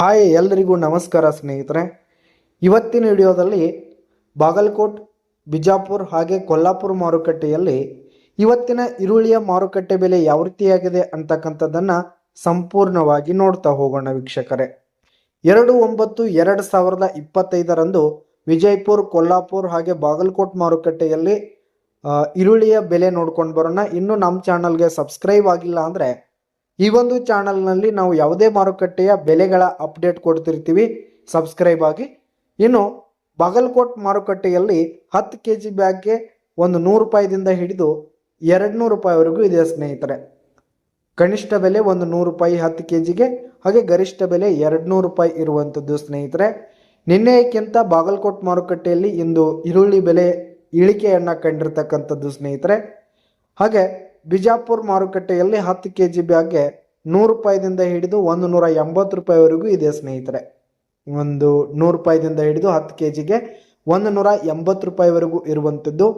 Hi ಎಲ್ಲರಿಗೂ ನಮಸ್ಕಾರ ಸ್ನೇಹಿತರೆ. ಇವತ್ತಿನ ವಿಡಿಯೋದಲ್ಲಿ ಬಾಗಲಕೋಟ್, ಬಿಜಾಪುರ್ ಹಾಗೆ ಕೊಲ್ಲಾಪುರ ಮಾರುಕಟ್ಟೆಯಲ್ಲಿ ಇವತ್ತಿನ ಈರುಳ್ಳಿಯ ಮಾರುಕಟ್ಟೆ ಬೆಲೆ ಯಾವ ರೀತಿಯಾಗಿದೆ ಅಂತಕ್ಕಂಥದ್ದನ್ನು ಸಂಪೂರ್ಣವಾಗಿ ನೋಡ್ತಾ ಹೋಗೋಣ ವೀಕ್ಷಕರೇ. ಎರಡು ಒಂಬತ್ತು ಎರಡು ಸಾವಿರದ ಇಪ್ಪತ್ತೈದರಂದು ವಿಜಯಪುರ್, ಕೊಲ್ಲಾಪುರ್ ಹಾಗೆ ಬಾಗಲಕೋಟ್ ಮಾರುಕಟ್ಟೆಯಲ್ಲಿ ಈರುಳ್ಳಿಯ ಬೆಲೆ ನೋಡ್ಕೊಂಡು ಬರೋಣ. ಇನ್ನು ನಮ್ಮ ಚಾನಲ್ಗೆ ಸಬ್ಸ್ಕ್ರೈಬ್ ಆಗಿಲ್ಲ ಅಂದರೆ ಈ ಒಂದು ಚಾನಲ್ನಲ್ಲಿ ನಾವು ಯಾವುದೇ ಮಾರುಕಟ್ಟೆಯ ಬೆಲೆಗಳ ಅಪ್ಡೇಟ್ ಕೊಡ್ತಿರ್ತೀವಿ, ಸಬ್ಸ್ಕ್ರೈಬ್ ಆಗಿ. ಇನ್ನು ಬಾಗಲಕೋಟ್ ಮಾರುಕಟ್ಟೆಯಲ್ಲಿ ಹತ್ತು ಕೆ ಜಿ ಬ್ಯಾಗ್ಗೆ ಒಂದು ನೂರು ರೂಪಾಯಿದಿಂದ ಹಿಡಿದು ಎರಡು ನೂರು ರೂಪಾಯಿವರೆಗೂ ಇದೆ ಸ್ನೇಹಿತರೆ. ಕನಿಷ್ಠ ಬೆಲೆ ಒಂದು ನೂರು ರೂಪಾಯಿ ಹತ್ತು ಕೆ ಜಿಗೆ ಹಾಗೆ ಗರಿಷ್ಠ ಬೆಲೆ ಎರಡು ನೂರು ರೂಪಾಯಿ ಇರುವಂಥದ್ದು ಸ್ನೇಹಿತರೆ. ನಿನ್ನೆಯಕ್ಕಿಂತ ಬಾಗಲಕೋಟ್ ಮಾರುಕಟ್ಟೆಯಲ್ಲಿ ಇಂದು ಈರುಳ್ಳಿ ಬೆಲೆ ಇಳಿಕೆಯನ್ನು ಕಂಡಿರ್ತಕ್ಕಂಥದ್ದು ಸ್ನೇಹಿತರೆ. ಹಾಗೆ ಬಿಜಾಪುರ್ ಮಾರುಕಟ್ಟೆಯಲ್ಲಿ ಹತ್ತು ಕೆ ಜಿ ಬ್ಯಾಗ್ಗೆ ನೂರು ರೂಪಾಯಿದಿಂದ ಹಿಡಿದು ಒಂದು ನೂರ ಎಂಬತ್ತು ರೂಪಾಯಿವರೆಗೂ ಇದೆ ಸ್ನೇಹಿತರೆ. ಒಂದು ನೂರು ರೂಪಾಯಿದಿಂದ ಹಿಡಿದು ಹತ್ತು ಕೆ ಜಿಗೆ ಒಂದು ನೂರ ಎಂಬತ್ತು ರೂಪಾಯಿವರೆಗೂ ಇರುವಂಥದ್ದು.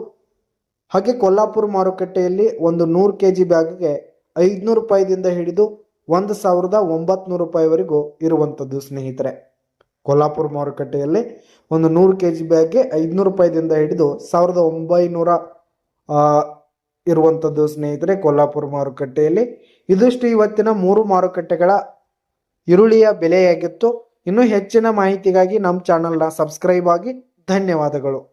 ಹಾಗೆ ಕೊಲ್ಲಾಪುರ ಮಾರುಕಟ್ಟೆಯಲ್ಲಿ ಒಂದು ನೂರು ಕೆ ಜಿ ಬ್ಯಾಗ್ಗೆ ಐದುನೂರು ರೂಪಾಯಿದಿಂದ ಹಿಡಿದು ಒಂದು ಸಾವಿರದ ಒಂಬತ್ನೂರು ರೂಪಾಯಿವರೆಗೂ ಇರುವಂಥದ್ದು ಸ್ನೇಹಿತರೆ. ಕೊಲ್ಲಾಪುರ ಮಾರುಕಟ್ಟೆಯಲ್ಲಿ ಒಂದು ನೂರು ಕೆ ಜಿ ಬ್ಯಾಗ್ಗೆ ಐದುನೂರು ರೂಪಾಯಿದಿಂದ ಹಿಡಿದು ಸಾವಿರದ ಒಂಬೈನೂರ ಇರುವಂಥದ್ದು ಸ್ನೇಹಿತರೆ, ಕೊಲ್ಲಾಪುರ ಮಾರುಕಟ್ಟೆಯಲ್ಲಿ. ಇದಿಷ್ಟು ಇವತ್ತಿನ ಮೂರು ಮಾರುಕಟ್ಟೆಗಳ ಈರುಳ್ಳಿಯ ಬೆಲೆಯಾಗಿತ್ತು. ಇನ್ನೂ ಹೆಚ್ಚಿನ ಮಾಹಿತಿಗಾಗಿ ನಮ್ಮ ಚಾನಲ್ನ ಸಬ್ಸ್ಕ್ರೈಬ್ ಆಗಿ ಧನ್ಯವಾದಗಳು.